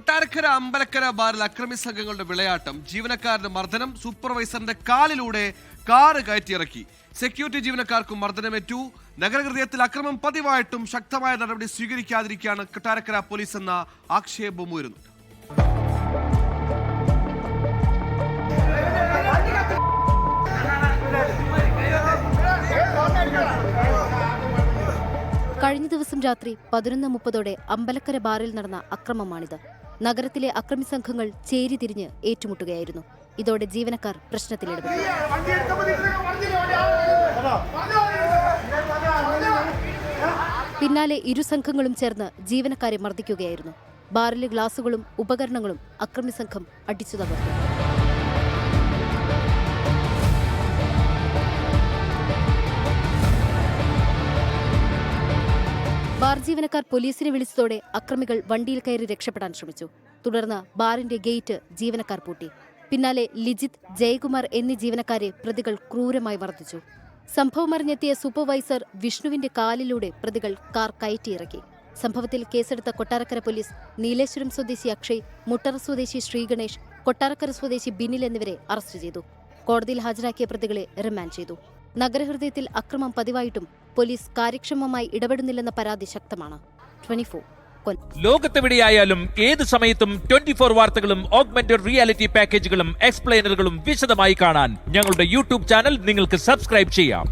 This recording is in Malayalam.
കൊട്ടാരക്കര അമ്പലക്കര ബാറിൽ അക്രമി സംഘങ്ങളുടെ വിളയാട്ടം ജീവനക്കാരുടെ മർദ്ദനം സൂപ്പർവൈസറിന്റെ കാലിലൂടെ കാറ് കയറ്റിയിറക്കി. സെക്യൂരിറ്റി ജീവനക്കാർക്കും മർദ്ദനമേറ്റു. നഗരഹൃദയത്തിൽ അക്രമം പതിവായിട്ടും ശക്തമായ നടപടി സ്വീകരിക്കാതിരിക്കുകയാണ് കൊട്ടാരക്കര പോലീസ് എന്ന ആക്ഷേപം ഉയരുന്നു കഴിഞ്ഞ ദിവസം രാത്രി പതിനൊന്ന് മുപ്പതോടെ അമ്പലക്കര ബാറിൽ നടന്ന അക്രമമാണിത്. നഗരത്തിലെ അക്രമി സംഘങ്ങൾ ചേരിതിരിഞ്ഞ് ഏറ്റുമുട്ടുകയായിരുന്നു. ഇതോടെ ജീവനക്കാർ പ്രശ്നത്തിലെടുത്തു പിന്നാലെ ഇരു സംഘങ്ങളും ചേർന്ന് ജീവനക്കാരെ മർദ്ദിക്കുകയായിരുന്നു. ബാറിലെ ഗ്ലാസുകളും ഉപകരണങ്ങളും അക്രമി സംഘം അടിച്ചു തകർത്തു ബാർ ജീവനക്കാർ പോലീസിനെ വിളിച്ചതോടെ അക്രമികൾ വണ്ടിയിൽ കയറി രക്ഷപ്പെടാൻ ശ്രമിച്ചു. തുടർന്ന് ബാറിന്റെ ഗേറ്റ് ജീവനക്കാർ പൂട്ടി. പിന്നാലെ ലിജിത് ജയകുമാർ എന്നീ ജീവനക്കാരെ പ്രതികൾ ക്രൂരമായി മർദ്ദിച്ചു. സംഭവമറിഞ്ഞെത്തിയ സൂപ്പർവൈസർ വിഷ്ണുവിന്റെ കാലിലൂടെ പ്രതികൾ കാർ കയറ്റിയിറക്കി. സംഭവത്തിൽ കേസെടുത്ത കൊട്ടാരക്കര പോലീസ് നീലേശ്വരം സ്വദേശി അക്ഷയ് മുട്ടറ സ്വദേശി ശ്രീഗണേഷ് കൊട്ടാരക്കര സ്വദേശി ബിനിൽ എന്നിവരെ അറസ്റ്റ് ചെയ്തു. കോടതിയിൽ ഹാജരാക്കിയ പ്രതികളെ റിമാൻഡ് ചെയ്തു. നഗരഹൃദയത്തിൽ അക്രമം പതിവായിട്ടും പോലീസ് കാര്യക്ഷമമായി ഇടപെടുന്നില്ലെന്ന പരാതി ശക്തമാണ്. ലോകത്തെവിടെയായാലും ഏത് സമയത്തും ട്വന്റി ഫോർ വാർത്തകളും ഓഗ്മെന്റഡ് റിയാലിറ്റി പാക്കേജുകളും എക്സ്പ്ലെയിനറുകളും വിശദമായി കാണാൻ ഞങ്ങളുടെ യൂട്യൂബ് ചാനൽ നിങ്ങൾക്ക് സബ്സ്ക്രൈബ് ചെയ്യാം.